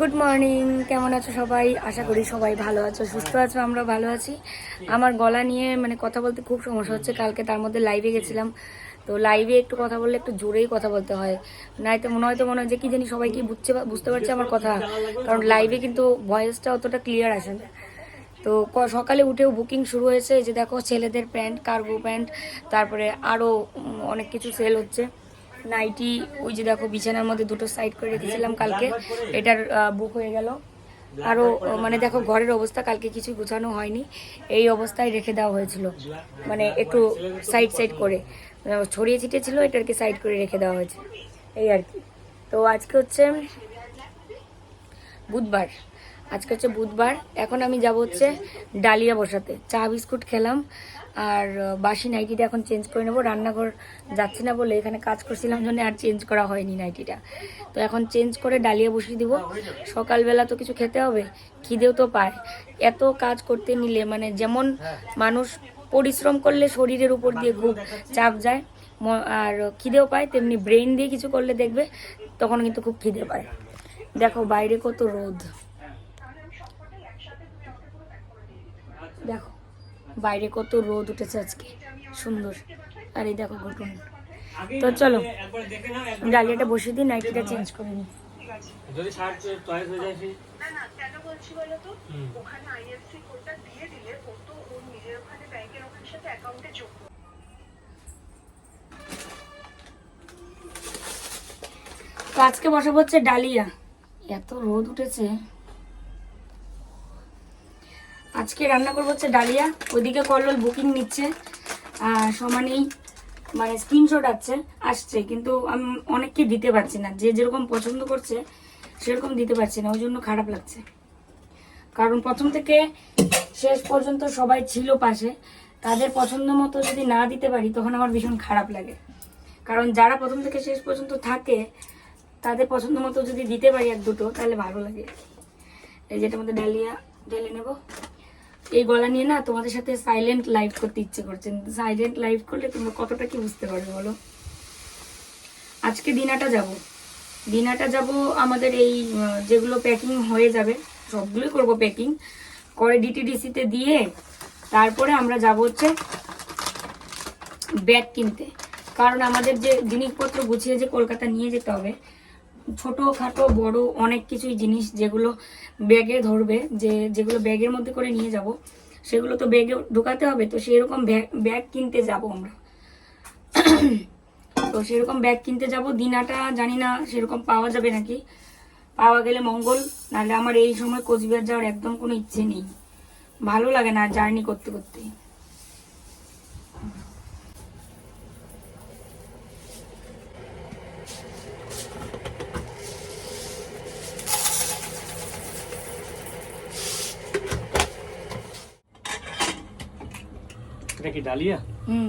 Good morning কেমন আছো সবাই? আশা করি সবাই ভালো আছো, সুস্থ আছো আমরা ভালো আছি। আমার গলা নিয়ে মানে কথা বলতে খুব সমস্যা হচ্ছে, কালকে তার মধ্যে লাইভে গেছিলাম। তো লাইভে একটু কথা বললে একটু জোরেই কথা বলতে হয়। নাই তো মনে হয় তো মনে হয় যে কি জানি সবাই কি বুঝতে পা- বুঝতে পারছে আমার কথা। কারণ লাইভে কিন্তু ভয়েসটা অতটা ক্লিয়ার আসে না। তো সকালে উঠেও বুকিং শুরু হয়েছে যে দেখো ছেলেদের প্যান্ট কার্গো প্যান্ট, তারপরে আরও অনেক কিছু সেল হচ্ছে। নাইটি, ওই যে দেখো বিছানার মধ্যে দুটো সাইড করে রেখেছিলাম কালকে। এটার বুক হয়ে গেল। আরও মানে দেখো ঘরের অবস্থা কালকে কিছু গোছানো হয়নি। এই অবস্থায় রেখে দেওয়া হয়েছিল। মানে একটু সাইড সাইড করে। ছড়িয়ে ছিটিয়ে ছিল এটাকে সাইড করে রেখে দেওয়া হয়েছে। এই আর কি। তো আজকে হচ্ছে বুধবার। আজকে হচ্ছে বুধবার। এখন আমি যাব হচ্ছে ডালিয়া বসাতে। চা, বিস্কুট খেলাম। আর বাসি নাইটিটা এখন চেঞ্জ করে নেব। রান্নাঘর যাচ্ছি না বলে এখানে কাজ করছিলাম জন্য আর চেঞ্জ করা হয়নি নাইটিটা। তো এখন চেঞ্জ করে ডালিয়া বসিয়ে দিব। সকালবেলা তো কিছু খেতে হবে, খিদেও তো পায়। এত কাজ করতে নিলে মানে যেমন মানুষ পরিশ্রম করলে শরীরের উপর দিয়ে খুব চাপ যায় আর খিদেও পায়, তেমনি ব্রেন দিয়ে কিছু করলে দেখবে তখন কিন্তু খুব খিদে পায়। দেখো বাইরে কত রোদ। দেখো বাইরে কত রোদ উঠেছে আজকে। সুন্দর। আর এই দেখো ঘটুন। তো চলো ডালিয়াটা বসিয়ে দিই নাইটিটা চেঞ্জ করে নিই। যদি শার্ট চয়েস হয়ে যায় না না কেন বলছি বলতো? হুম। ওখানে আইএফসি কোডটা দিয়ে দিলে ও তো ওর নিজের ওখানে ব্যাংকের ওখানের সাথে অ্যাকাউন্টে যোগ তো আজকে বসাবো হচ্ছে ডালিয়া। এত রোদ উঠেছে। আজকে রান্না করব হচ্ছে ডালিয়া। ওইদিকে কল্লোল বুকিং নিচ্ছে। আর সমানেই মানে স্ক্রিনশট আসছে আসছে। কিন্তু আমি অনেককে দিতে পারছি না। যে যেরকম পছন্দ করছে, সেরকম দিতে পারছি না। ওই জন্য খারাপ লাগছে। কারণ প্রথম থেকে শেষ পর্যন্ত সবাই ছিল পাশে। তাদের পছন্দ মতো যদি না দিতে পারি, তখন আমার ভীষণ খারাপ লাগে। কারণ যারা প্রথম থেকে শেষ পর্যন্ত থাকে, তাদের পছন্দ মতো যদি দিতে পারি এক দুটো, তাহলে ভালো লাগে। এই যেটার মধ্যে ডালিয়া। ঢেলে নেব। এই গলা নিয়ে না তোমাদের সাথে সাইলেন্ট লাইভ করতে ইচ্ছে করছে। সাইলেন্ট লাইভ করলে তোমরা কতটা কি বুঝতে পারবে বলো? আজকে দিনাটা যাব। দিনাটা যাব আমাদের এই যেগুলো প্যাকিং হয়ে যাবে, সবগুলোই করব প্যাকিং করে ডিটিডিসিতে দিয়ে তারপরে আমরা যাব হচ্ছে ব্যাগ কিনতে। কারণ আমাদের যে জিনিসপত্র গুছিয়ে যে কলকাতা নিয়ে যেতে হবে ছোট খাটো বড় অনেক কিছুই জিনিস যেগুলো ব্যাগে ধরবে, যে যেগুলো ব্যাগের মধ্যে করে নিয়ে যাব, সেগুলো তো ব্যাগে ঢোকাতে হবে, তো সেরকম ব্যাগ কিনতে যাব আমরা। তো সেরকম ব্যাগ কিনতে যাব, দিনাটা জানি না সেরকম পাওয়া যাবে নাকি। পাওয়া গেলে মঙ্গল, নাহলে আমার এই সময় কোচবিহার যাওয়ার একদম কোনো ইচ্ছে নেই। ভালো লাগে না জার্নি করতে করতে। ডালিয়া? হুম।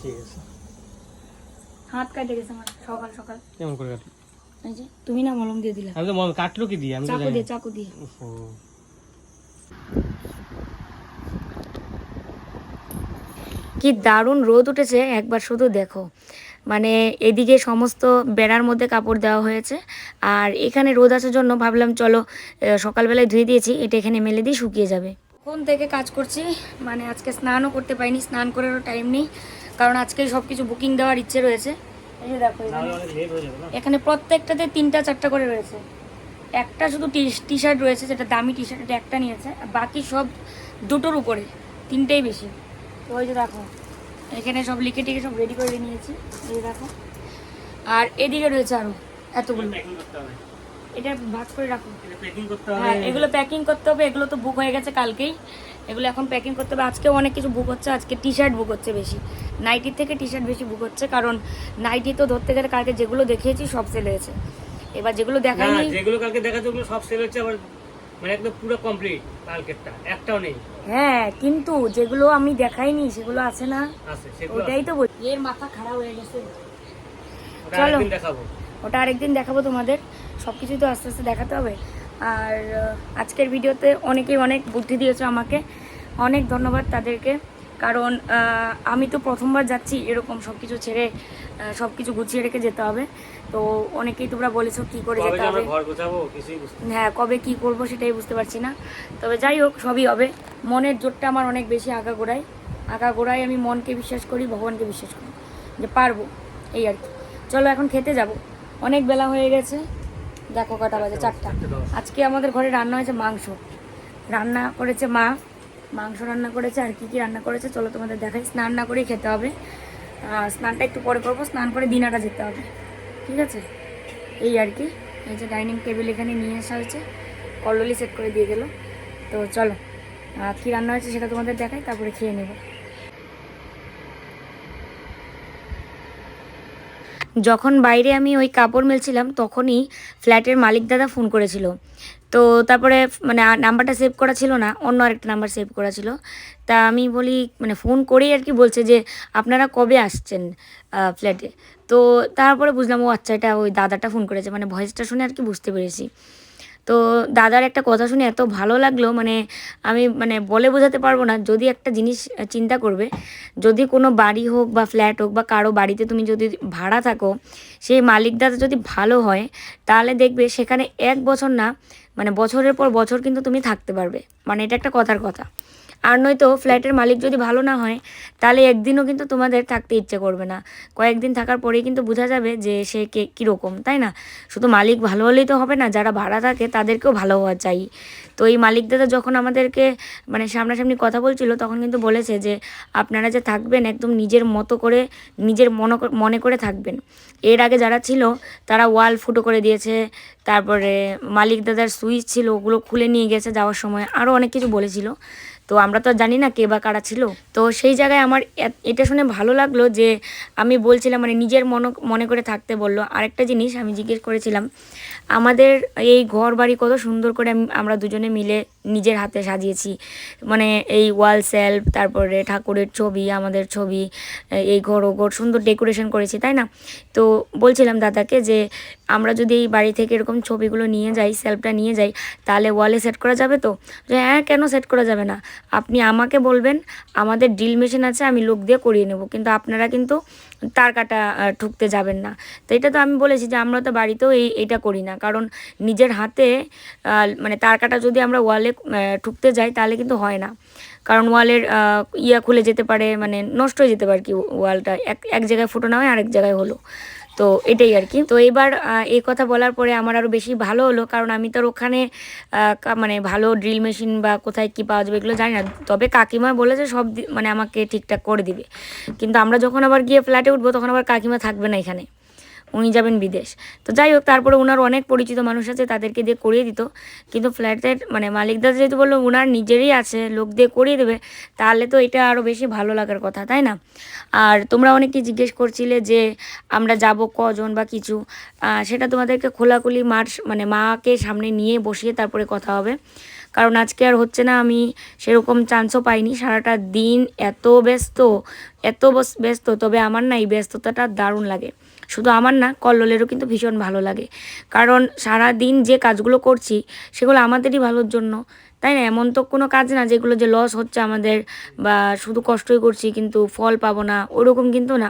ঠিক আছে। হাত কাটে গেছে আমার সকাল সকাল। কেমন করে কাটলো? এই যে তুমি না মলম দিয়ে দিলা। আমি তো মনে কাটলো কি দিয়ে? আমি চাকু দিয়ে চাকু দিয়ে। ওহো। কি দারুণ রোদ উঠেছে একবার শুধু দেখো। মানে এদিকে সমস্ত বেড়ার মধ্যে কাপড় দেওয়া হয়েছে আর এখানে রোদ আসার জন্য ভাবলাম চলো আহ, সকালবেলায় ধুয়ে দিয়েছি এটা এখানে মেলে দিয়ে শুকিয়ে যাবে। কোন থেকে কাজ করছি মানে আজকে স্নানও করতে পারিনি স্নান করারও টাইম নেই কারণ আজকে সব কিছু বুকিং দেওয়ার ইচ্ছে রয়েছে। এই যে দেখো এখানে। এখানে প্রত্যেকটাতে তিনটা চারটা করে রয়েছে। একটা শুধু টি শার্ট রয়েছে যেটা দামি টি শার্ট এটা একটা নিয়েছে আর বাকি সব দুটোর উপরে তিনটেই বেশি। তো ওই যে দেখো এখানে সব লিখে টিকে সব রেডি করে নিয়েছি। এই দেখো। আর এদিকে রয়েছে আরও এতগুলো। এটা ভাগ করে রাখো। এটা প্যাকিং করতে হ্যাঁ এগুলো প্যাকিং করতে হবে এগুলো তো বুক হয়ে গেছে কালকেই। এগুলো এখন প্যাকিং করতে হবে। আজকেও অনেক কিছু বুক হচ্ছে আজকে টি শার্ট বুক হচ্ছে বেশি। নাইটির থেকে টি শার্ট বেশি বুক হচ্ছে কারণ নাইটি তো ধরতে গেলে কালকে যেগুলো দেখিয়েছি সব সেল হয়েছে। এবার যেগুলো দেখায়নি যেগুলো কালকে দেখাচ্ছে ওগুলো সব সেল হচ্ছে আবার মানে একদম পুরো কমপ্লিট কালকেরটা। একটাও নেই। হ্যাঁ কিন্তু যেগুলো আমি দেখাইনি সেগুলো আছে না? আছে সেগুলো ওটাই তো বলছি এর মাথা খারাপ হয়ে গেছে। চলো। দেখাবো। ওটা আরেকদিন দেখাবো তোমাদের। সব কিছুই তো আস্তে আস্তে দেখাতে হবে। আর আজকের ভিডিওতে অনেকেই অনেক বুদ্ধি দিয়েছে আমাকে। অনেক ধন্যবাদ তাদেরকে। কারণ আমি তো প্রথমবার যাচ্ছি এরকম সব কিছু ছেড়ে সব কিছু গুছিয়ে রেখে যেতে হবে। তো অনেকেই তোমরা বলেছ কি করে যেতে হবে। হ্যাঁ কবে কি করব সেটাই বুঝতে পারছি না। তবে যাই হোক সবই হবে। মনের জোরটা আমার অনেক বেশি আঁকা গোড়ায় আঁকা গোড়ায় আমি মনকে বিশ্বাস করি ভগবানকে বিশ্বাস করি। যে পারব এই আর কি। চলো এখন খেতে যাব। অনেক বেলা হয়ে গেছে। দেখো কটা বাজে, চারটা। আজকে আমাদের ঘরে রান্না হয়েছে মাংস। রান্না করেছে মা। মাংস রান্না করেছে আর কি কি রান্না করেছে, চলো তোমাদের দেখাই। স্নান না করেই খেতে হবে। স্নানটা একটু পরে করব, স্নান করে দিনাটা যেতে হবে। ঠিক আছে? এই আর কি। এই যে ডাইনিং টেবিল এখানে নিয়ে আসা হয়েছে। কললি সেট করে দিয়ে গেল। তো চলো কী রান্না হয়েছে সেটা তোমাদের দেখাই, তারপরে খেয়ে নেব। যখন বাইরে আমি ওই কাপড় মেলছিলাম, তখনই ফ্ল্যাটের মালিক দাদা ফোন করেছিল। তো তারপরে মানে নাম্বারটা সেভ করা ছিল না, অন্য আরেকটা নাম্বার সেভ করা ছিল। তা আমি বলি মানে ফোন করেই আর কি বলছে যে, আপনারা কবে আসছেন ফ্ল্যাটে? তো তারপরে বুঝলাম, ও আচ্ছা এটা ওই দাদাটা ফোন করেছে। মানে ভয়েসটা শুনে আর কি বুঝতে পেরেছি। তো দাদার একটা কথা শুনে এত ভালো লাগল মানে আমি মানে বলে বোঝাতে পারব না, যদি একটা জিনিস চিন্তা করবে, যদি কোনো বাড়ি হোক বা ফ্ল্যাট হোক বা কারও বাড়িতে তুমি যদি ভাড়া থাকো, সেই মালিক দাদা যদি ভালো হয়, তাহলে দেখবে সেখানে এক বছর না মানে বছরের পর বছর কিন্তু তুমি থাকতে পারবে। মানে এটা একটা কথার কথা। আর নয়তো ফ্ল্যাটের মালিক যদি ভালো না হয়, তাহলে একদিনও কিন্তু তোমাদের থাকতে ইচ্ছে করবে না। কয়েকদিন থাকার পরেই কিন্তু বোঝা যাবে যে সে কে, কীরকম, তাই না? শুধু মালিক ভালো হলেই তো হবে না, যারা ভাড়া থাকে তাদেরকেও ভালো হওয়া চাই। তো এই মালিক দাদা যখন আমাদেরকে মানে সামনাসামনি কথা বলছিল, তখন কিন্তু বলেছে যে, আপনারা যে থাকবেন একদম নিজের মতো করে, নিজের মনে মনে করে থাকবেন। এর আগে যারা ছিল, তারা ওয়াল ফুটো করে দিয়েছে, তারপরে মালিক দাদার সুইচ ছিল, ওগুলো খুলে নিয়ে গেছে যাওয়ার সময়। আরও অনেক কিছু বলেছিল। তো আমরা তো জানি না কে বা কারা ছিল। তো সেই জায়গায় আমার এটা শুনে ভালো লাগল যে আমি বলছিলাম মানে নিজের মন, মনে করে থাকতে বলল। আরেকটা জিনিস আমি জিজ্ঞেস করেছিলাম, আমাদের এই ঘর বাড়ি কত সুন্দর করে আমরা দুজনে মিলে নিজের হাতে সাজিয়েছি। মানে এই ওয়াল সেলফ, তারপরে ঠাকুরের ছবি, আমাদের ছবি, এই ঘর ও ঘর সুন্দর ডেকোরেশন করেছি, তাই না? তো বলছিলাম দাদাকে যে আমরা যদি এই বাড়ি থেকে এরকম ছবিগুলো নিয়ে যাই, সেলফটা নিয়ে যাই, তাহলে ওয়ালে সেট করা যাবে তো? যে হ্যাঁ কেন সেট করা যাবে না? আপনি আমাকে বলবেন, আমাদের ড্রিল মেশিন আছে, আমি লোক দিয়ে করিয়ে নেব। কিন্তু আপনারা কিন্তু তার কাটা ঠুকতে যাবেন না। তো এটা তো আমি বলেছি যে আমরা তো বাড়িতেও এই এটা করি না। কারণ নিজের হাতে মানে তার কাটা যদি আমরা ওয়ালে ঠুকতে যাই, তাহলে কিন্তু হয় না। কারণ ওয়ালের ইয়া খুলে যেতে পারে মানে নষ্ট হয়ে যেতে পারে কি ওয়ালটা এক এক জায়গায় ফুটো না হয়, আরেক জায়গায় হলো। তো এটাই আর কি। তো এবার এই কথা বলার পরে আমার আরও বেশি ভালো হলো, কারণ আমি তো ওখানে মানে ভালো ড্রিল মেশিন বা কোথায় কি পাওয়া যাবে এগুলো জানি না। তবে কাকিমা বলেছে সব মানে আমাকে ঠিকঠাক করে দিবে। কিন্তু আমরা যখন আবার গিয়ে ফ্ল্যাটে উঠবো, তখন আবার কাকিমা থাকবে না এখানে। উনি যাবেন বিদেশ। তো যাই হোক, তারপরে ওনার অনেক পরিচিত মানুষ আছে, তাদেরকে দিয়ে করিয়ে দিত। কিন্তু ফ্ল্যাটের মানে মালিকদার যেহেতু বলল ওনার নিজেরই আছে, লোক দিয়ে করিয়ে দেবে, তাহলে তো এটা আরও বেশি ভালো লাগার কথা, তাই না? আর তোমরা অনেকে জিজ্ঞেস করছিলে যে আমরা যাব কজন বা কিছু। সেটা তোমাদেরকে খোলাখুলি মার মানে মাকে সামনে নিয়ে বসিয়ে তারপরে কথা হবে। কারণ আজকে আর হচ্ছে না আমি সেরকম চান্সও পাইনি। সারাটা দিন এত ব্যস্ত এত ব্যস্ত, তবে আমার না এই ব্যস্ততাটা দারুণ লাগে। শুধু আমার না, কল্লোলেরও কিন্তু ভীষণ ভালো লাগে। কারণ সারা দিন যে কাজগুলো করছি, সেগুলো আমাদেরই ভালোর জন্য। তাই না? এমন তো কোনো কাজ না যেগুলো যে লস হচ্ছে আমাদের বা শুধু কষ্টই করছি কিন্তু ফল পাবো না ওরকম কিন্তু না।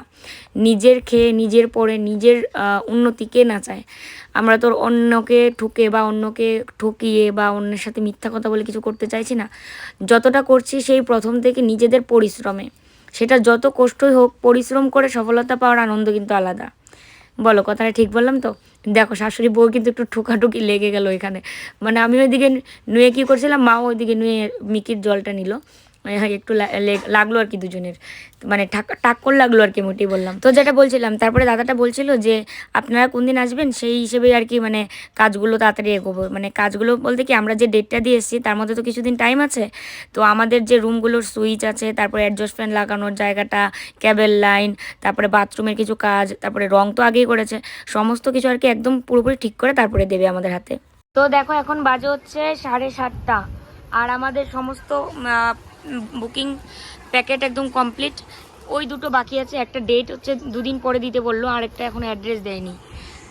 নিজের খেয়ে নিজের পরে নিজের আহ, উন্নতি কে না চায়? আমরা তো অন্যকে ঠুকে বা অন্যকে ঠকিয়ে বা অন্যের সাথে মিথ্যা কথা বলে কিছু করতে চাইছি না। যতটা করছি সেই প্রথম থেকে নিজেদের পরিশ্রমে। সেটা যত কষ্টই হোক পরিশ্রম করে সফলতা পাওয়ার আনন্দ কিন্তু আলাদা। বলো কথাটা ঠিক বললাম তো? দেখো, শাশুড়ি বউ কিন্তু একটু ঠুকাঠুকি লেগে গেল এখানে মানে আমি ওইদিকে নুয়ে কি করছিলাম, মা ওইদিকে নুয়ে মিকির জলটা নিল। একটু লা- লে- লাগল আর কি দুজনের। মানে টাক্কর লাগল আর কি, মোটেই বললাম। তো যেটা বলছিলাম, তারপরে দাদাটা বলছিল যে, আপনারা কোন দিন আসবেন? সেই হিসেবে আর কি মানে কাজগুলো তাড়াতাড়ি এগোবো। মানে কাজগুলো বলতে কি, আমরা যে ডেটটা দিয়ে এসেছি, তার মধ্যে তো কিছুদিন টাইম আছে। তো আমাদের যে রুমগুলোর সুইচ আছে, তারপরে অ্যাডজাস্ট ফ্যান লাগানোর জায়গাটা ক্যাবেল লাইন তারপরে বাথরুমের কিছু কাজ, তারপরে রং তো আগেই করেছে। সমস্ত কিছু আর কি একদম পুরোপুরি ঠিক করে তারপরে দেবে আমাদের হাতে। তো দেখো, এখন বাজে হচ্ছে সাড়ে সাতটা। আর আমাদের সমস্ত বুকিং প্যাকেট একদম কমপ্লিট। ওই দুটো বাকি আছে একটা ডেট হচ্ছে দুদিন পরে দিতে বলল আর একটা এখন অ্যাড্রেস দেয়নি।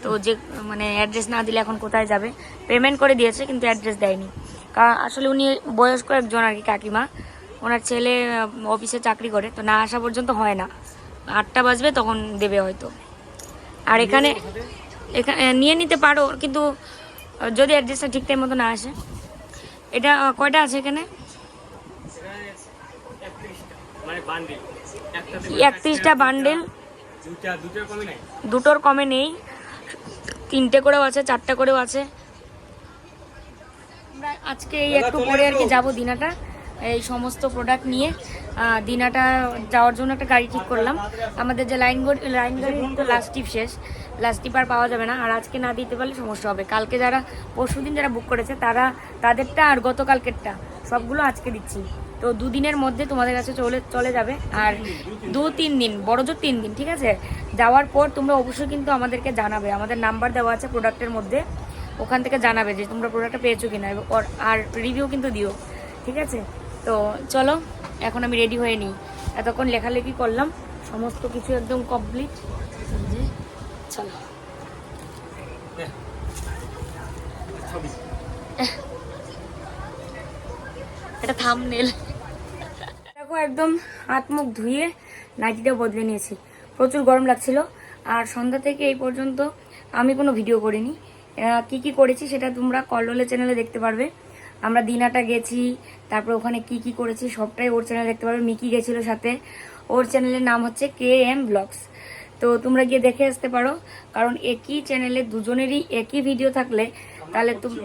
তো যে মানে অ্যাড্রেস না দিলে এখন কোথায় যাবে? পেমেন্ট করে দিয়েছে কিন্তু অ্যাড্রেস দেয়নি। কারণ আসলে উনি বয়স্ক একজন আর কি কাকিমা। ওনার ছেলে অফিসে চাকরি করে তো না আসা পর্যন্ত হয় না। আটটা বাজবে তখন দেবে হয়তো। আর এখানে এখানে নিয়ে নিতে পারো কিন্তু যদি অ্যাড্রেসটা ঠিক টাইম মতো না আসে। এটা কয়টা আছে এখানে একত্রিশটা মানে বান্ডিল একটাতে একত্রিশটা বান্ডেল দুটোর কমই নাই? দুটোর কমে নেই। তিনটে করেও আছে চারটে করেও আছে। আমরা আজকে এই একটু পরে আর কি যাব দিনাটা এই সমস্ত প্রোডাক্ট নিয়ে। দিনাটা যাওয়ার জন্য একটা গাড়ি ঠিক করলাম। আমাদের যে লাইন গাড়ি লাইন গাড়ির তো লাস্ট টিপ শেষ। লাস্ট টিপ আর পাওয়া যাবে না। আর আজকে না দিতে পারলে সমস্যা হবে। কালকে যারা পরশুদিন যারা বুক করেছে তারা তাদেরটা আর গতকালকেরটা সবগুলো আজকে দিচ্ছি। তো দুদিনের মধ্যে তোমাদের কাছে চলে চলে যাবে। আর দু তিন দিন বড় জোর তিন দিন ঠিক আছে? যাওয়ার পর তোমরা অবশ্যই কিন্তু আমাদেরকে জানাবে। আমাদের নাম্বার দেওয়া আছে প্রোডাক্টের মধ্যে। ওখান থেকে জানাবে যে তোমরা প্রোডাক্টটা পেয়েছ কিনা আর রিভিউ কিন্তু দিও ঠিক আছে? তো চলো এখন আমি রেডি হয়ে নিই। এতক্ষণ লেখালেখি করলাম। সমস্ত কিছু একদম কমপ্লিট। চলো। এটা থামনেল। দেখো একদম হাত মুখ ধুয়ে নাইটিটা বদলে নিয়েছি। প্রচুর গরম লাগছিল। আর সন্ধ্যা থেকে এই পর্যন্ত আমি কোনো ভিডিও করিনি। কি কি করেছি সেটা তোমরা কল্লোলে চ্যানেলে দেখতে পারবে। আমরা দিনাটা গেছি, তারপর ওখানে কি কি করেছি সবটাই ওর চ্যানেলে দেখতে পারবে। মিকি গেছিল সাথে। ওর চ্যানেলের নাম হচ্ছে কে এম ব্লগস। তো তোমরা গিয়ে দেখে আসতে পারো। কারণ একই চ্যানেলে দুজনেরই একই ভিডিও থাকলে তাহলে তুমি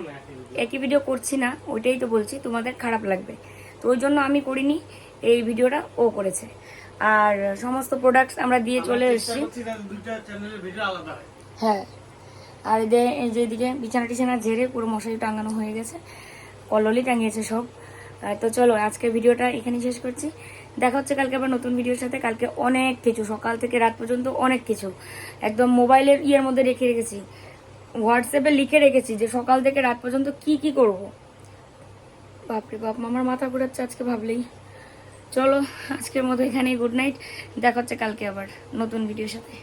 একই ভিডিও করছি না, ওইটাই তো বলছি, তোমাদের খারাপ লাগবে। তো ওই জন্য আমি করিনি। এই ভিডিওটা ও করেছে। আর সমস্ত প্রোডাক্টস আমরা দিয়ে চলে এসেছি। হয়। আর এদের এই যে এদিকে বিছানা টিছানা ঝেড়ে পুরো মশারি টাঙানো হয়ে গেছে। কললি টাঙিয়েছে সব। তো চলো আজকের ভিডিওটা এখানেই শেষ করছি। দেখা হচ্ছে কালকে আবার নতুন ভিডিওর সাথে। কালকে অনেক কিছু সকাল থেকে রাত পর্যন্ত অনেক কিছু। একদম মোবাইলের ইয়ের মধ্যে রেখে রেখেছি। হোয়াটসঅ্যাপে লিখে রেখেছি যে সকাল থেকে রাত পর্যন্ত কি কি করব। বাপরে বাপ আমার মাথা ঘুরাচ্ছে আজকে ভাবলেই। চলো আজকের মতো এখানেই গুড নাইট দেখা হচ্ছে কালকে আবার নতুন ভিডিওর সাথে।